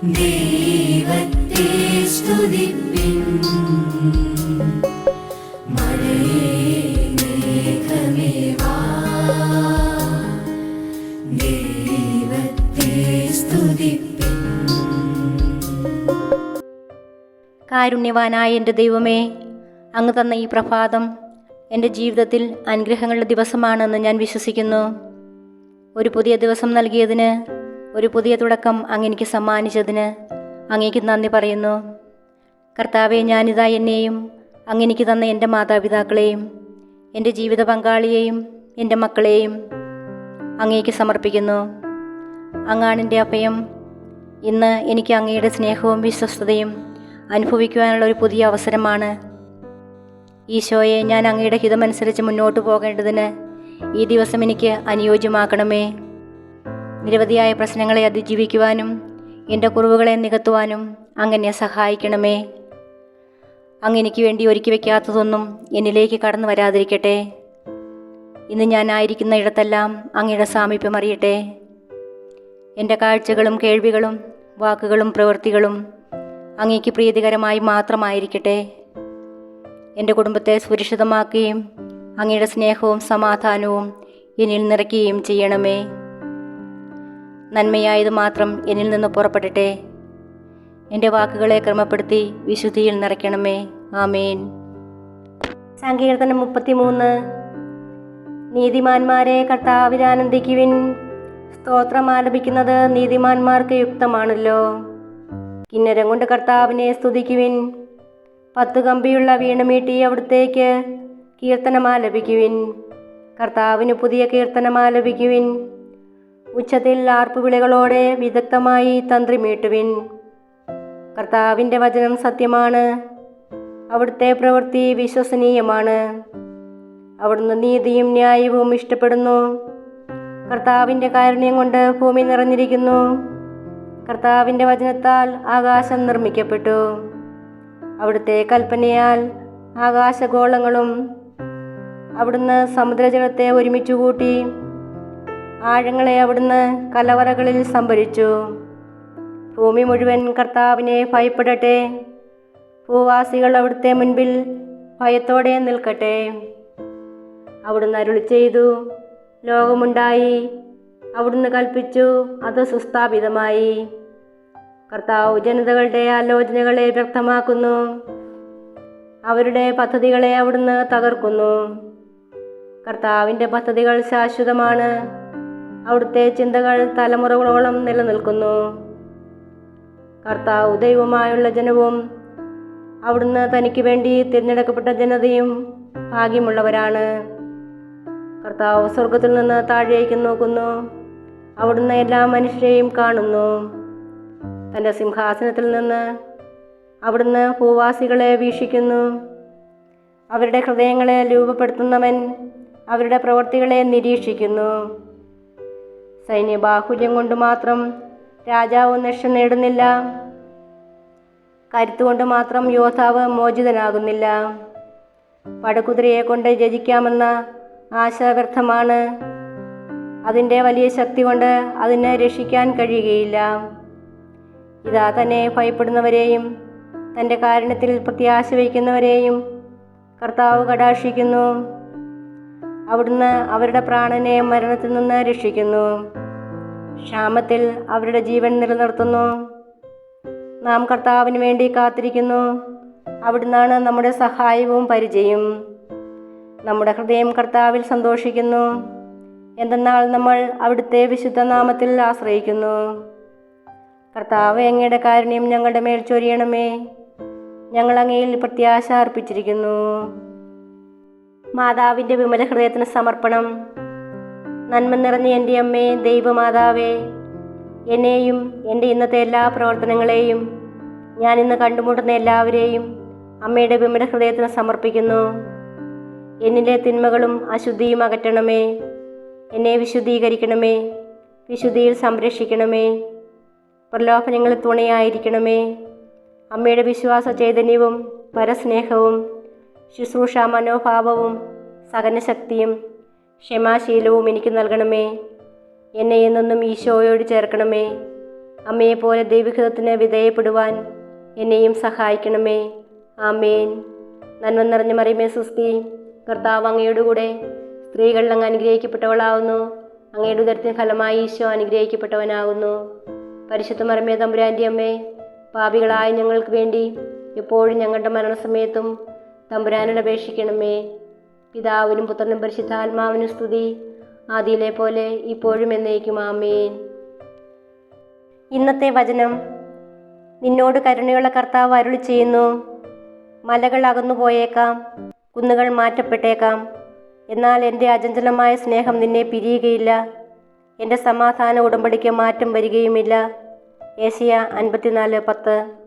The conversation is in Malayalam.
സ്തുതിപ്പിൻ. വാ. സ്തുതിപ്പിൻ. കാരുണ്യവാനായ എന്റെ ദൈവമേ അങ്ങ് തന്ന ഈ പ്രഭാതം എന്റെ ജീവിതത്തിൽ അനുഗ്രഹങ്ങളുടെ ദിവസമാണെന്ന് ഞാൻ വിശ്വസിക്കുന്നു. ഒരു പുതിയ ദിവസം നൽകിയതിന് ഒരു പുതിയ തുടക്കം അങ്ങെനിക്ക് സമ്മാനിച്ചതിന് അങ്ങേക്ക് നന്ദി പറയുന്നു. കർത്താവെ ഞാനിതാ എന്നെയും അങ്ങെനിക്ക് തന്ന എന്റെ മാതാപിതാക്കളെയും എന്റെ ജീവിത പങ്കാളിയെയും എന്റെ മക്കളെയും അങ്ങേക്ക് സമർപ്പിക്കുന്നു. അങ്ങാണെന്റെ അഭയം ഇന്ന് എനിക്ക് അങ്ങയുടെ സ്നേഹവും വിശ്വസ്തതയും അനുഭവിക്കുവാനുള്ള ഒരു പുതിയ അവസരമാണ്. ഈശോയെ ഞാൻ അങ്ങയുടെ ഹിതമനുസരിച്ച് മുന്നോട്ട് പോകേണ്ടതിന് ഈ ദിവസം എനിക്ക് അനുയോജ്യമാക്കണമേ. നിരവധിയായ പ്രശ്നങ്ങളെ അതിജീവിക്കുവാനും എന്റെ കുറവുകളെ നികത്തുവാനും അങ്ങനെ സഹായിക്കണമേ. അങ്ങ് എനിക്ക് വേണ്ടി ഒരുക്കി വയ്ക്കാത്തതൊന്നും എന്നിലേക്ക് കടന്നു വരാതിരിക്കട്ടെ. ഇന്ന് ഞാനായിരിക്കുന്ന ഇടത്തെല്ലാം അങ്ങയുടെ സാമീപ്യം അറിയട്ടെ. എന്റെ കാഴ്ചകളും കേൾവികളും വാക്കുകളും പ്രവൃത്തികളും അങ്ങേക്ക് പ്രീതികരമായി മാത്രമായിരിക്കട്ടെ. എന്റെ കുടുംബത്തെ സുരക്ഷിതമാക്കുകയും അങ്ങയുടെ സ്നേഹവും സമാധാനവും എന്നിൽ നിറയ്ക്കുകയും ചെയ്യണമേ. നന്മയായത് മാത്രം എന്നിൽ നിന്ന് പുറപ്പെടട്ടെ. എന്റെ വാക്കുകളെ ക്രമപ്പെടുത്തി വിശുദ്ധിയിൽ നിറയ്ക്കണമേ. ആമേൻ. സങ്കീർത്തനം മുപ്പത്തിമൂന്ന്. നീതിമാന്മാരെ കർത്താവിൽ ആനന്ദിക്കുവിൻ. സ്തോത്രം ആലപിക്കുന്നത് നീതിമാന്മാർക്ക് യുക്തമാണല്ലോ. കിന്നരം കൊണ്ട് കർത്താവിനെ സ്തുതിക്കുവിൻ. പത്ത് കമ്പിയുള്ള വീണമീട്ടി അവിടത്തേക്ക് കീർത്തനമാലപിക്കുവിൻ കർത്താവിന് പുതിയ കീർത്തനമാലപിക്കുവിൻ ഉച്ചത്തിൽ ആർപ്പുവിളികളോടെ വിദഗ്ധമായി തന്ത്രി മീട്ടുവിൻ. കർത്താവിന്റെ വചനം സത്യമാണ്. അവിടുത്തെ പ്രവൃത്തി വിശ്വസനീയമാണ്. അവിടുന്ന് നീതിയും ന്യായവും ഇഷ്ടപ്പെടുന്നു. കർത്താവിന്റെ കാരുണ്യം കൊണ്ട് ഭൂമി നിറഞ്ഞിരിക്കുന്നു. കർത്താവിന്റെ വചനത്താൽ ആകാശം നിർമ്മിക്കപ്പെട്ടു. അവിടുത്തെ കൽപ്പനയാൽ ആകാശഗോളങ്ങളും അവിടുന്ന് സമുദ്രജലത്തെ ഒരുമിച്ച് കൂട്ടി ആഴങ്ങളെ അവിടുന്ന് കലവറകളിൽ സംഭരിച്ചു. ഭൂമി മുഴുവൻ കർത്താവിനെ ഭയപ്പെടട്ടെ. ഭൂവാസികൾ അവിടുത്തെ മുൻപിൽ ഭയത്തോടെ നിൽക്കട്ടെ. അവിടുന്ന് അരുളി ചെയ്തു. ലോകമുണ്ടായി. അവിടുന്ന് കൽപ്പിച്ചു. അത് സുസ്ഥാപിതമായി. കർത്താവ് ജനതകളുടെ ആലോചനകളെ വ്യക്തമാക്കുന്നു. അവരുടെ പദ്ധതികളെ അവിടുന്ന് തകർക്കുന്നു. കർത്താവിന്റെ പദ്ധതികൾ ശാശ്വതമാണ്. അവിടുത്തെ ചിന്തകൾ തലമുറകളോളം നിലനിൽക്കുന്നു. കർത്താവ് ദൈവമായുള്ള ജനവും അവിടുന്ന് തനിക്ക് വേണ്ടി തിരഞ്ഞെടുക്കപ്പെട്ട ജനതയും ഭാഗ്യമുള്ളവരാണ്. കർത്താവ് സ്വർഗത്തിൽ നിന്ന് താഴേക്ക് നോക്കുന്നു. അവിടുന്ന് എല്ലാ മനുഷ്യരെയും കാണുന്നു. തന്റെ സിംഹാസനത്തിൽ നിന്ന് അവിടുന്ന് ഭൂവാസികളെ വീക്ഷിക്കുന്നു. അവരുടെ ഹൃദയങ്ങളെ രൂപപ്പെടുത്തുന്നവൻ അവരുടെ പ്രവൃത്തികളെ നിരീക്ഷിക്കുന്നു. സൈന്യബാഹുല്യം കൊണ്ട് മാത്രം രാജാവ് നിഷ നേടുന്നില്ല. കരുത്തുകൊണ്ട് മാത്രം യോദ്ധാവ് മോചിതനാകുന്നില്ല. പടകുതിരയെ കൊണ്ട് രചിക്കാമെന്ന ആശാവ്യർത്ഥമാണ്. അതിന്റെ വലിയ ശക്തി കൊണ്ട് അതിനെ രക്ഷിക്കാൻ കഴിയുകയില്ല. ഇതാ തന്നെ ഭയപ്പെടുന്നവരെയും തന്റെ കാരണത്തിൽ പ്രത്യാശ വയ്ക്കുന്നവരെയും കർത്താവ് കടാക്ഷിക്കുന്നു. അവിടുന്ന് അവരുടെ പ്രാണനെ മരണത്തിൽ നിന്ന് രക്ഷിക്കുന്നു. ക്ഷാമത്തിൽ അവരുടെ ജീവൻ നിലനിർത്തുന്നു. നാം കർത്താവിന് വേണ്ടി കാത്തിരിക്കുന്നു. അവിടുന്നാണ് നമ്മുടെ സഹായവും പരിചയം. നമ്മുടെ ഹൃദയം കർത്താവിൽ സന്തോഷിക്കുന്നു. എന്തെന്നാൽ നമ്മൾ അവിടുത്തെ വിശുദ്ധ നാമത്തിൽ ആശ്രയിക്കുന്നു. കർത്താവ് അങ്ങയുടെ കാരുണ്യം ഞങ്ങളുടെ മേൽ ചൊരിയണമേ. ഞങ്ങൾ അങ്ങയിൽ പ്രത്യാശ അർപ്പിച്ചിരിക്കുന്നു. മാതാവിന്റെ വിമല ഹൃദയത്തിന് സമർപ്പണം. നന്മ നിറഞ്ഞ എന്റെ അമ്മേ ദൈവമാതാവേ എന്നെയും എന്റെ ഇന്നത്തെ എല്ലാ പ്രവർത്തനങ്ങളെയും ഞാൻ ഇന്ന് കണ്ടുമുട്ടുന്ന എല്ലാവരെയും അമ്മയുടെ വിമല ഹൃദയത്തിന് സമർപ്പിക്കുന്നു. എന്നിലെ തിന്മകളും അശുദ്ധിയും അകറ്റണമേ. എന്നെ വിശുദ്ധീകരിക്കണമേ. വിശുദ്ധിയിൽ സംരക്ഷിക്കണമേ. പ്രലോഭനങ്ങളിൽ തുണയായിരിക്കണമേ. അമ്മയുടെ വിശ്വാസ ചൈതന്യവും പരസ്നേഹവും ശുശ്രൂഷ മനോഭാവവും സഹനശക്തിയും ക്ഷമാശീലവും എനിക്ക് നൽകണമേ. എന്നെ എന്നൊന്നും ഈശോയോട് ചേർക്കണമേ. അമ്മയെപ്പോലെ ദൈവികൃതത്തിന് വിധേയപ്പെടുവാൻ എന്നെയും സഹായിക്കണമേ. ആമേൻ. നന്മ നിറഞ്ഞ മറിയമേ സുസ്തി. കർത്താവ് അങ്ങയുടെ കൂടെ സ്ത്രീകളിൽ അങ്ങ് അനുഗ്രഹിക്കപ്പെട്ടവളാവുന്നു. അങ്ങയുടെ ഉദരത്തിന് ഫലമായി ഈശോ അനുഗ്രഹിക്കപ്പെട്ടവനാകുന്നു. പരിശുദ്ധ മറിമേ തമ്പുരാന്റെ അമ്മേ പാപികളായ ഞങ്ങൾക്ക് വേണ്ടി എപ്പോഴും ഞങ്ങളുടെ മരണസമയത്തും തമ്പുരാനോട് അപേക്ഷിക്കണമേ പിതാവിനും പുത്രനും പരിശുദ്ധാത്മാവിനും സ്തുതി. ആദിയിലെ പോലെ ഇപ്പോഴും എന്നേക്കും. ആമേൻ. ഇന്നത്തെ വചനം നിന്നോട് കരുണയുള്ള കർത്താവ് അരുളി ചെയ്യുന്നു. മലകൾ അകന്നു പോയേക്കാം കുന്നുകൾ മാറ്റപ്പെട്ടേക്കാം. എന്നാൽ എന്റെ അചഞ്ചലമായ സ്നേഹം നിന്നെ പിരിയുകയില്ല. എന്റെ സമാധാന ഉടമ്പടിക്ക് മാറ്റം വരികയുമില്ല. ഏഷ്യ അൻപത്തിനാല് പത്ത്.